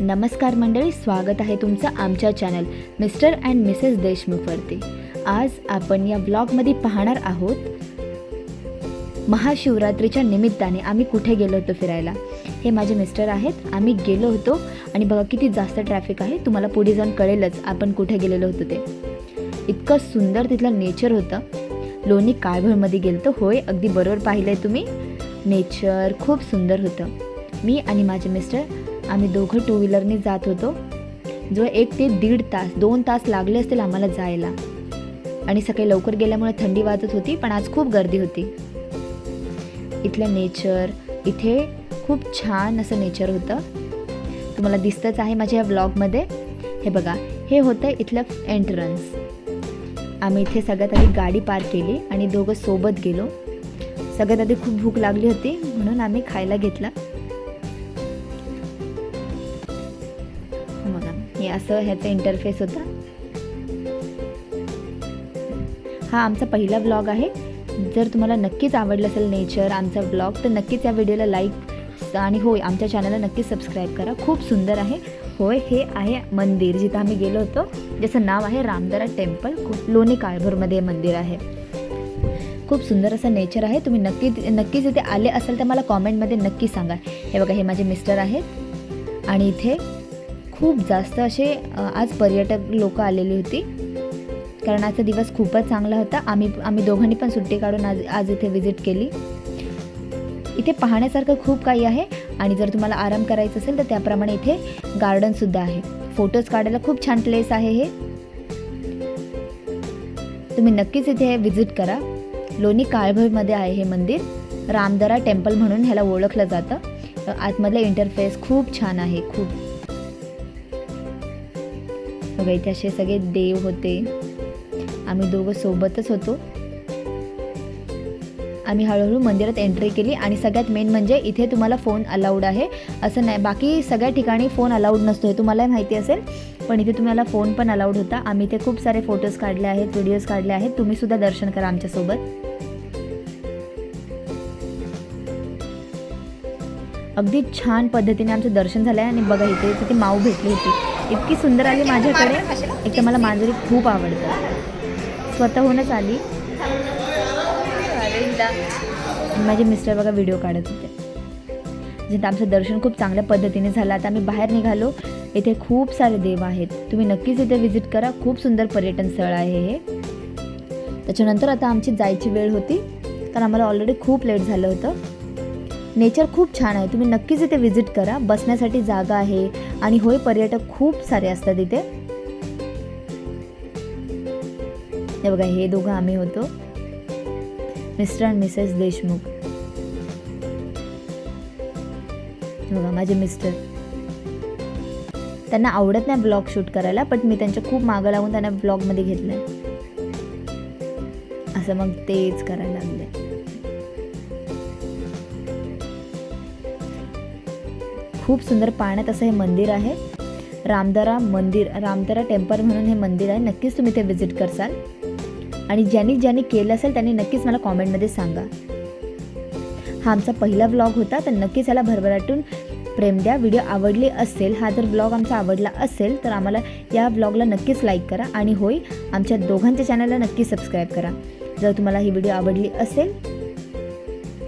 नमस्कार मंडळी स्वागत आहे तुमचं आमच्या चॅनल मिस्टर अँड मिसेस देशमुखवरती. आज आपण या ब्लॉगमध्ये पाहणार आहोत महाशिवरात्रीच्या निमित्ताने आम्ही कुठे गेलो होतो फिरायला. हे माझे मिस्टर आहेत आम्ही गेलो होतो आणि बघा किती जास्त ट्रॅफिक आहे तुम्हाला पुढे जाऊन कळेलच आपण कुठे गेलेलो होतो ते. इतकं सुंदर तिथलं नेचर होतं. लोणी काळभळमध्ये गेलो तर होय अगदी बरोबर पाहिलं आहे तुम्ही. नेचर खूप सुंदर होतं. मी आणि माझे मिस्टर आम्ही दोघं टू व्हीलरने जात होतो. जो एक ते दीड तास दोन तास लागले असतील आम्हाला जायला. आणि सकाळी लवकर गेल्यामुळे थंडी वाजत होती पण आज खूप गर्दी होती. इथलं नेचर इथे खूप छान असं नेचर होतं. तुम्हाला दिसतंच आहे माझ्या या ब्लॉगमध्ये हे बघा हे होतं इथलं एंट्रन्स आम्ही इथे सगळ्यात आधी गाडी पार्क केली आणि दोघं सोबत गेलो. सगळ्यात आधी खूप भूक लागली होती म्हणून आम्ही खायला घेतला. असं ह्याचा इंटरफेस होता. हा आमचा पहिला ब्लॉग आहे. जर तुम्हाला नक्कीच आवडलं असेल नेचर आमचा ब्लॉग तर नक्कीच या व्हिडिओला लाईक आणि होय आमच्या चॅनलला नक्कीच सबस्क्राईब करा. खूप सुंदर आहे. होय हे आहे मंदिर. जिथं आम्ही गेलो होतो ज्याचं नाव आहे रामदरा टेम्पल खूप लोणी काळभोरमध्ये हे मंदिर आहे. खूप सुंदर असं नेचर आहे. तुम्ही नक्की नक्कीच इथे आले असाल तर मला कॉमेंटमध्ये नक्की सांगा. हे बघा हे माझे मिस्टर आहेत. आणि इथे खूप जास्त असे आज पर्यटक लोक आलेली होती. कारण आजचा दिवस खूपच चांगला होता. आम्ही आम्ही दोघांनी पण सुट्टी काढून आज आज इथे व्हिजिट केली. इथे पाहण्यासारखं खूप काही आहे आणि जर तुम्हाला आराम करायचा असेल तर त्याप्रमाणे इथे गार्डनसुद्धा आहे. फोटोज काढायला खूप छान प्लेस आहे हे. तुम्ही नक्कीच इथे व्हिजिट करा. लोणी काळभोईमध्ये आहे हे मंदिर. रामदरा टेम्पल म्हणून ह्याला ओळखलं जातं. आतमधलं इंटरफेस खूप छान आहे खूप. बघा इथे असे सगळे देव होते. आम्ही दोघं सोबतच होतो. आम्ही हळूहळू मंदिरात एंट्री केली आणि सगळ्यात मेन म्हणजे इथे तुम्हाला फोन अलाउड आहे. असं नाही बाकी सगळ्या ठिकाणी फोन अलाउड नसतो हे तुम्हाला माहिती असेल. पण इथे तुम्हाला फोन पण अलाउड होता. आम्ही इथे खूप सारे फोटोज काढले आहेत व्हिडिओज काढले आहेत. तुम्हीसुद्धा दर्शन करा आमच्यासोबत. अगदी छान पद्धतीने आमचं दर्शन झालं आहे आणि बघा इथे तिथे माऊ भेटली होती. इतकी सुंदर आली माझ्याकडे. एक तर मला मांजरी खूप आवडतं. स्वतःहूनच आली. माझे मिस्टर बघा व्हिडिओ काढत होते. जिथं आमचं दर्शन खूप चांगल्या पद्धतीने झालं. आता आम्ही बाहेर निघालो. इथे खूप सारे देव आहेत. तुम्ही नक्कीच इथे व्हिजिट करा. खूप सुंदर पर्यटन स्थळ आहे हे. त्याच्यानंतर आता आमची जायची वेळ होती. कारण आम्हाला ऑलरेडी खूप लेट झालं होतं. नेचर खूप छान आहे. तुम्ही नक्कीच इथे व्हिजिट करा. बसण्यासाठी जागा आहे आणि होय पर्यटक खूप सारे असतात इथे. हे बघा हे दोघं आम्ही होतो. Mr and Mrs Deshmukh. बघा माझे मिस्टर. त्यांना आवडत नाही ब्लॉग शूट करायला पण मी त्यांच्या खूप मागं लावून त्यांना ब्लॉगमध्ये घेतलं असं मग तेच करायला लागले खूप सुंदर पाण्यात असं हे मंदिर आहे. रामदारा मंदिर रामदारा टेम्पल म्हणून हे मंदिर आहे. नक्कीच तुम्ही ते व्हिजिट करसाल. आणि ज्यांनी ज्यांनी केलं असेल त्यांनी नक्कीच मला कॉमेंटमध्ये सांगा. हा आमचा पहिला व्लॉग होता तर नक्कीच याला भरभराटून प्रेम द्या. व्हिडिओ आवडली असेल हा जर ब्लॉग आमचा आवडला असेल तर आम्हाला या ब्लॉगला नक्कीच लाईक करा. आणि होय आमच्या दोघांच्या चॅनलला नक्की सबस्क्राईब करा. जर तुम्हाला ही व्हिडिओ आवडली असेल.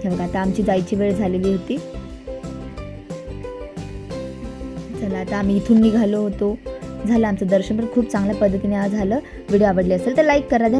हे बघा आता आमची जायची वेळ झालेली होती. चला आता आम्ही इथून निघालो होतो. झालं आमचं दर्शन पण खूप चांगल्या पद्धतीने आज झालं. व्हिडिओ आवडली असेल तर लाईक करा.